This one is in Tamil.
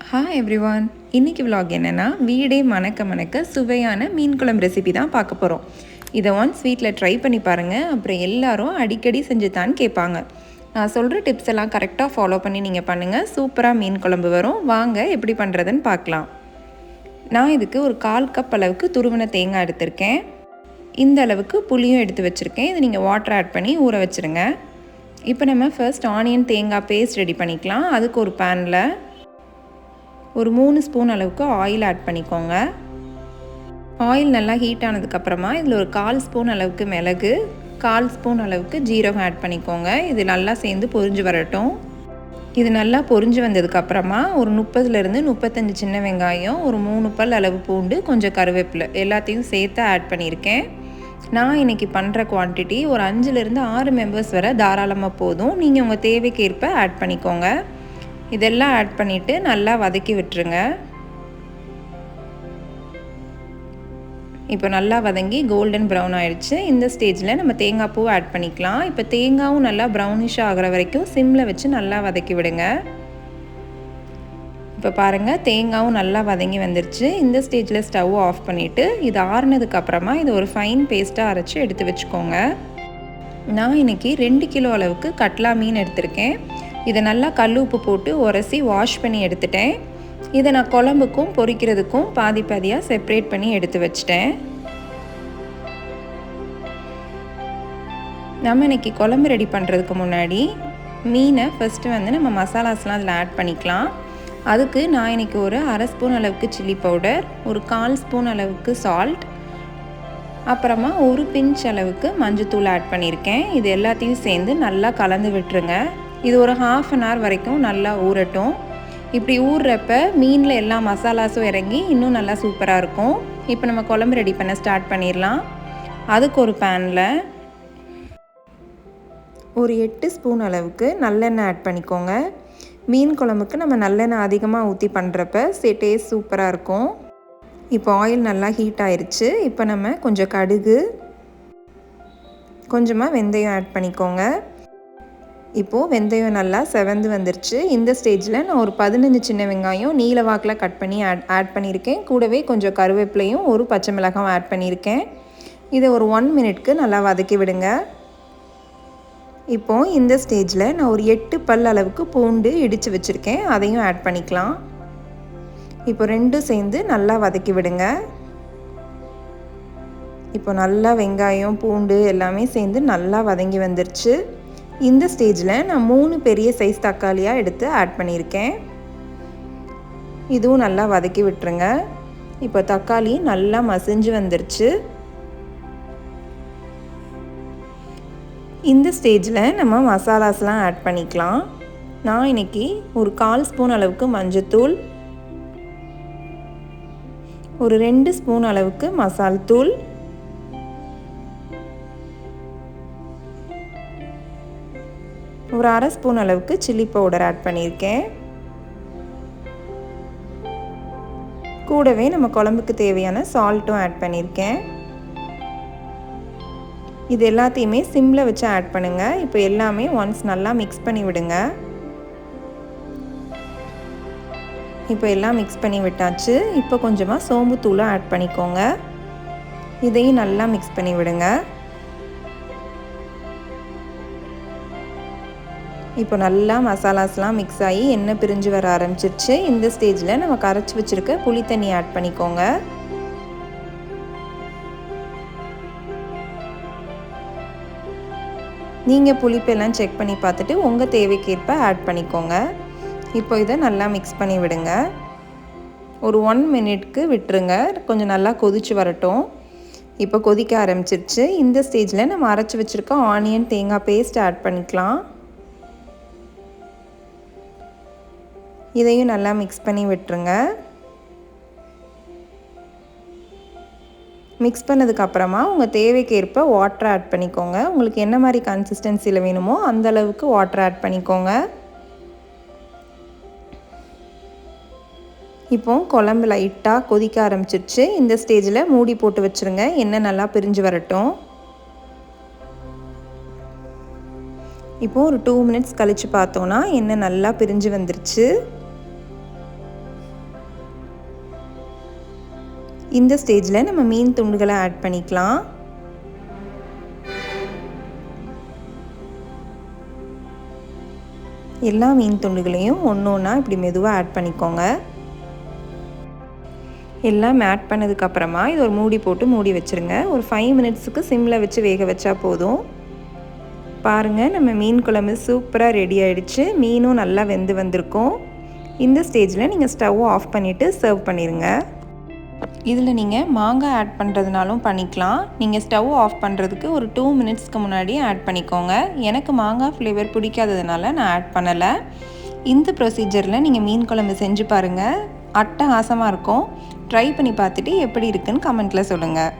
ஹாய் எவ்ரிவான் இன்னைக்கு விலாக் என்னென்னா வீடே மணக்க மணக்க சுவையான மீன் குழம்பு ரெசிபி தான் பார்க்க போகிறோம் இதை ஒன்ஸ் வீட்டில் ட்ரை பண்ணி பாருங்கள் அப்புறம் எல்லாரும் அடிக்கடி செஞ்சுத்தான்னு கேட்பாங்க. நான் சொல்கிற டிப்ஸ் எல்லாம் கரெக்டாக ஃபாலோ பண்ணி நீங்கள் பண்ணுங்கள் சூப்பராக மீன் குழம்பு வரும். வாங்க எப்படி பண்ணுறதுன்னு பார்க்கலாம். நான் இதுக்கு ஒரு கால் கப் அளவுக்கு துருவின தேங்காய் எடுத்திருக்கேன். இந்த அளவுக்கு புளியும் எடுத்து வச்சுருக்கேன். இது நீங்கள் வாட்டர் ஆட் பண்ணி ஊற வச்சுருங்க. இப்போ நம்ம ஃபர்ஸ்ட் ஆனியன் தேங்காய் பேஸ்ட் ரெடி பண்ணிக்கலாம். அதுக்கு ஒரு பேனில் ஒரு மூணு ஸ்பூன் அளவுக்கு ஆயில் ஆட் பண்ணிக்கோங்க. ஆயில் நல்லா ஹீட் ஆனதுக்கப்புறமா இதில் ஒரு கால் ஸ்பூன் அளவுக்கு மிளகு கால் ஸ்பூன் அளவுக்கு ஜீரகம் ஆட் பண்ணிக்கோங்க. இது நல்லா சேர்ந்து பொரிஞ்சு வரட்டும். இது நல்லா பொரிஞ்சு வந்ததுக்கப்புறமா ஒரு முப்பதுலேருந்து முப்பத்தஞ்சு சின்ன வெங்காயம் ஒரு மூணு பல் அளவு பூண்டு கொஞ்சம் கருவேப்பிலை எல்லாத்தையும் சேர்த்து ஆட் பண்ணியிருக்கேன். நான் இன்றைக்கி பண்ணுற குவான்டிட்டி ஒரு அஞ்சுலேருந்து ஆறு மெம்பர்ஸ் வரை தாராளமாக போதும். நீங்கள் உங்கள் தேவைக்கேற்ப ஆட் பண்ணிக்கோங்க. இதெல்லாம் ஆட் பண்ணிவிட்டு நல்லா வதக்கி விட்டுருங்க. இப்போ நல்லா வதங்கி கோல்டன் ப்ரௌன் ஆயிடுச்சு. இந்த ஸ்டேஜில் நம்ம தேங்காய் பூ ஆட் பண்ணிக்கலாம். இப்போ தேங்காயும் நல்லா ப்ரௌனிஷ் ஆகிற வரைக்கும் சிம்மில் வச்சு நல்லா வதக்கி விடுங்க. இப்போ பாருங்கள் தேங்காயும் நல்லா வதங்கி வந்துருச்சு. இந்த ஸ்டேஜில் ஸ்டவ் ஆஃப் பண்ணிவிட்டு இது ஆறுனதுக்கு அப்புறமா இது ஒரு ஃபைன் பேஸ்ட்டாக அரைச்சி எடுத்து வச்சுக்கோங்க. நான் இன்றைக்கி ரெண்டு கிலோ அளவுக்கு கட்லா மீன் எடுத்திருக்கேன். இதை நல்லா கல் உப்பு போட்டு உரசி வாஷ் பண்ணி எடுத்துட்டேன். இதை நான் குழம்புக்கும் பொரிக்கிறதுக்கும் பாதி பாதியாக செப்ரேட் பண்ணி எடுத்து வச்சிட்டேன். நம்ம இன்றைக்கி குழம்பு ரெடி பண்ணுறதுக்கு முன்னாடி மீனை ஃபஸ்ட்டு வந்து நம்ம மசாலாஸ்லாம் அதில் ஆட் பண்ணிக்கலாம். அதுக்கு நான் இன்றைக்கி ஒரு அரை ஸ்பூன் அளவுக்கு சில்லி பவுடர் ஒரு கால் ஸ்பூன் அளவுக்கு சால்ட் அப்புறமா ஒரு பிஞ்ச் அளவுக்கு மஞ்சத்தூள் ஆட் பண்ணியிருக்கேன். இது எல்லாத்தையும் சேர்ந்து நல்லா கலந்து விட்டுருங்க. இது ஒரு ஹாஃப் அன் ஹவர் வரைக்கும் நல்லா ஊறட்டும். இப்படி ஊறுறப்ப மீனில் எல்லா மசாலாஸும் இறங்கி இன்னும் நல்லா சூப்பராக இருக்கும். இப்போ நம்ம குழம்பு ரெடி பண்ண ஸ்டார்ட் பண்ணிடலாம். அதுக்கு ஒரு பேனில் ஒரு எட்டு ஸ்பூன் அளவுக்கு நல்லெண்ணெய் ஆட் பண்ணிக்கோங்க. மீன் குழம்புக்கு நம்ம நல்லெண்ணெய் அதிகமாக ஊற்றி பண்ணுறப்ப சே டேஸ்ட் சூப்பராக இருக்கும். இப்போ ஆயில் நல்லா ஹீட் ஆயிடுச்சு இப்போ நம்ம கொஞ்சம் கடுகு கொஞ்சமாக வெந்தயம் ஆட் பண்ணிக்கோங்க. இப்போது வெந்தயம் நல்லா செவந்து வந்துருச்சு. இந்த ஸ்டேஜில் நான் ஒரு பதினஞ்சு சின்ன வெங்காயம் நீல வாக்கில் கட் பண்ணி ஆட் ஆட் பண்ணியிருக்கேன் கூடவே கொஞ்சம் கருவேப்பிலையும் ஒரு பச்சை மிளகாயும் ஆட் பண்ணியிருக்கேன் இதை ஒரு ஒன் மினிட்க்கு நல்லா வதக்கி விடுங்க. இப்போது இந்த ஸ்டேஜில் நான் ஒரு எட்டு பல் அளவுக்கு பூண்டு இடித்து வச்சுருக்கேன். அதையும் ஆட் பண்ணிக்கலாம். இப்போ ரெண்டும் சேர்ந்து நல்லா வதக்கி விடுங்க. இப்போ நல்லா வெங்காயம் பூண்டு எல்லாமே சேர்ந்து நல்லா வதங்கி வந்துருச்சு. இந்த ஸ்டேஜில் நான் மூணு பெரிய சைஸ் தக்காளியாக எடுத்து ஆட் பண்ணியிருக்கேன். இதுவும் நல்லா வதக்கி விட்டுருங்க. இப்போ தக்காளி நல்லா மசிஞ்சு வந்துருச்சு. இந்த ஸ்டேஜில் நம்ம மசாலாஸ்லாம் ஆட் பண்ணிக்கலாம். நான் இன்னைக்கு ஒரு கால் ஸ்பூன் அளவுக்கு மஞ்சத்தூள் ஒரு ரெண்டு ஸ்பூன் அளவுக்கு மசால் தூள் ஒரு அரை ஸ்பூன் அளவுக்கு சில்லி பவுடர் ஆட் பண்ணியிருக்கேன். கூடவே நம்ம குழம்புக்கு தேவையான சால்ட்டும் ஆட் பண்ணியிருக்கேன். இது எல்லாத்தையுமே சிம்மில் வச்சு ஆட் பண்ணுங்கள் இப்போ எல்லாமே ஒன்ஸ் நல்லா மிக்ஸ் பண்ணி விடுங்க. இப்போ எல்லாம் மிக்ஸ் பண்ணி விட்டாச்சு. இப்போ கொஞ்சமாக சோம்பு தூளும் ஆட் பண்ணிக்கோங்க. இதையும் நல்லா மிக்ஸ் பண்ணி விடுங்க. இப்போ நல்லா மசாலாஸ்லாம் மிக்ஸ் ஆகி எண்ணெய் பிரிஞ்சு வர ஆரம்பிச்சிருச்சு. இந்த ஸ்டேஜில் நம்ம கரைச்சி வச்சுருக்க புளி தண்ணி ஆட் பண்ணிக்கோங்க. நீங்கள் புளிப்பெல்லாம் செக் பண்ணி பார்த்துட்டு உங்கள் தேவைக்கேற்ப ஆட் பண்ணிக்கோங்க. இப்போ இதை நல்லா மிக்ஸ் பண்ணி விடுங்க. ஒரு ஒன் மினிட்க்கு விட்டுருங்க. கொஞ்சம் நல்லா கொதிச்சு வரட்டும். இப்போ கொதிக்க ஆரம்பிச்சிருச்சு. இந்த ஸ்டேஜில் நம்ம அரைச்சி வச்சுருக்க ஆனியன் தேங்காய் பேஸ்ட் ஆட் பண்ணிக்கலாம். இதையும் நல்லா மிக்ஸ் பண்ணி விட்டுருங்க. மிக்ஸ் பண்ணதுக்கப்புறமா உங்கள் தேவைக்கேற்ப வாட்டர் ஆட் பண்ணிக்கோங்க. உங்களுக்கு என்ன மாதிரி கன்சிஸ்டன்சியில் வேணுமோ அந்த அளவுக்கு வாட்டர் ஆட் பண்ணிக்கோங்க. இப்போ குழம்பு லைட்டாக கொதிக்க ஆரம்பிச்சிருச்சு. இந்த ஸ்டேஜில் மூடி போட்டு வச்சுருங்க. எண்ணெய் நல்லா பிரிஞ்சு வரட்டும். இப்போது ஒரு டூ மினிட்ஸ் கழித்து பார்த்தோன்னா எண்ணெய் நல்லா பிரிஞ்சு வந்துருச்சு. இந்த ஸ்டேஜில் நம்ம மீன் துண்டுகளை ஆட் பண்ணிக்கலாம். எல்லா மீன் துண்டுகளையும் ஒன்று ஒன்றா இப்படி மெதுவாக ஆட் பண்ணிக்கோங்க. எல்லாம் ஆட் பண்ணதுக்கப்புறமா இது ஒரு மூடி போட்டு மூடி வச்சுருங்க. ஒரு ஃபைவ் மினிட்ஸுக்கு சிம்மில் வச்சு வேக வச்சா போதும். பாருங்கள் நம்ம மீன் குழம்பு சூப்பராக ரெடி ஆகிடுச்சு மீனும் நல்லா வெந்து வந்திருக்கும். இந்த ஸ்டேஜில் நீங்கள் ஸ்டவ் ஆஃப் பண்ணிவிட்டு சர்வ் பண்ணிடுங்க இதில் நீங்கள் மாங்காய் ஆட் பண்ணுறதுனாலும் பண்ணிக்கலாம். நீங்கள் ஸ்டவ் ஆஃப் பண்ணுறதுக்கு ஒரு டூ மினிட்ஸ்க்கு முன்னாடி ஆட் பண்ணிக்கோங்க. எனக்கு மாங்காய் ஃப்ளேவர் பிடிக்காததுனால நான் ஆட் பண்ணலை. இந்த ப்ரொசீஜரில் நீங்கள் மீன் குழம்பு செஞ்சு பாருங்கள் அட்டகாசமாக இருக்கும். ட்ரை பண்ணி பார்த்துட்டு எப்படி இருக்குன்னு கமெண்ட்டில் சொல்லுங்கள்